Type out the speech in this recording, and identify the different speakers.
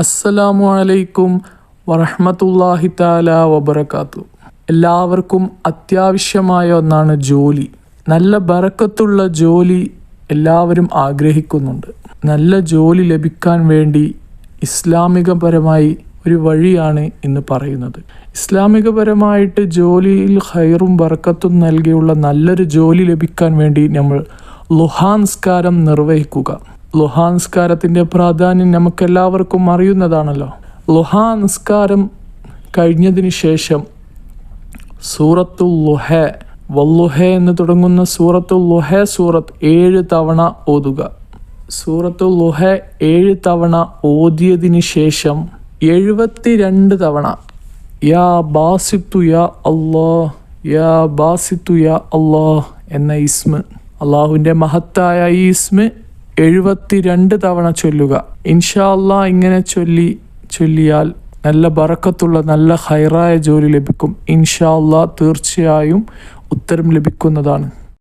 Speaker 1: അസ്സലാമു അലൈക്കും വറഹമത്തല്ലാഹി താല വബർക്കാത്തു എല്ലാവർക്കും അത്യാവശ്യമായ ഒന്നാണ് ജോലി. നല്ല ബറക്കത്തുള്ള ജോലി എല്ലാവരും ആഗ്രഹിക്കുന്നുണ്ട്. നല്ല ജോലി ലഭിക്കാൻ വേണ്ടി ഇസ്ലാമികപരമായി ഒരു വഴിയാണ് ഇന്ന് പറയുന്നത്. ഇസ്ലാമികപരമായിട്ട് ജോലിയിൽ ഹൈറും ബറക്കത്തും നൽകിയുള്ള നല്ലൊരു ജോലി ലഭിക്കാൻ വേണ്ടി നമ്മൾ ലുഹാൻസ്കാരം നിർവഹിക്കുക. ലുഹാൻസ്കാരത്തിന്റെ പ്രാധാന്യം നമുക്കെല്ലാവർക്കും അറിയുന്നതാണല്ലോ. ലുഹാൻസ്കാരം കഴിഞ്ഞതിന് ശേഷം സൂറത്തു ലുഹ വല്ലുഹ എന്ന് തുടങ്ങുന്ന സൂറത്തു ലുഹ സൂറത്ത് ഏഴ് തവണ ഓതുക. സൂറത്തു ലുഹ ഏഴ് തവണ ഓതിയതിന് ശേഷം എഴുപത്തിരണ്ട് തവണ യാ ബാസിത്തു യാ അള്ളാ യാ ബാസിത്തു യാ അള്ളാ എന്ന ഇസ്മ അള്ളാഹുവിന്റെ മഹത്തായ ഈ ഇസ്മ എഴുപത്തിരണ്ട് തവണ ചൊല്ലുക. ഇൻഷാ അള്ളാ ഇങ്ങനെ ചൊല്ലി ചൊല്ലിയാൽ നല്ല ബറക്കത്തുള്ള നല്ല ഹൈറായ ജോലി ലഭിക്കും. ഇൻഷാ അള്ളാ തീർച്ചയായും ഉത്തരം ലഭിക്കുന്നതാണ്.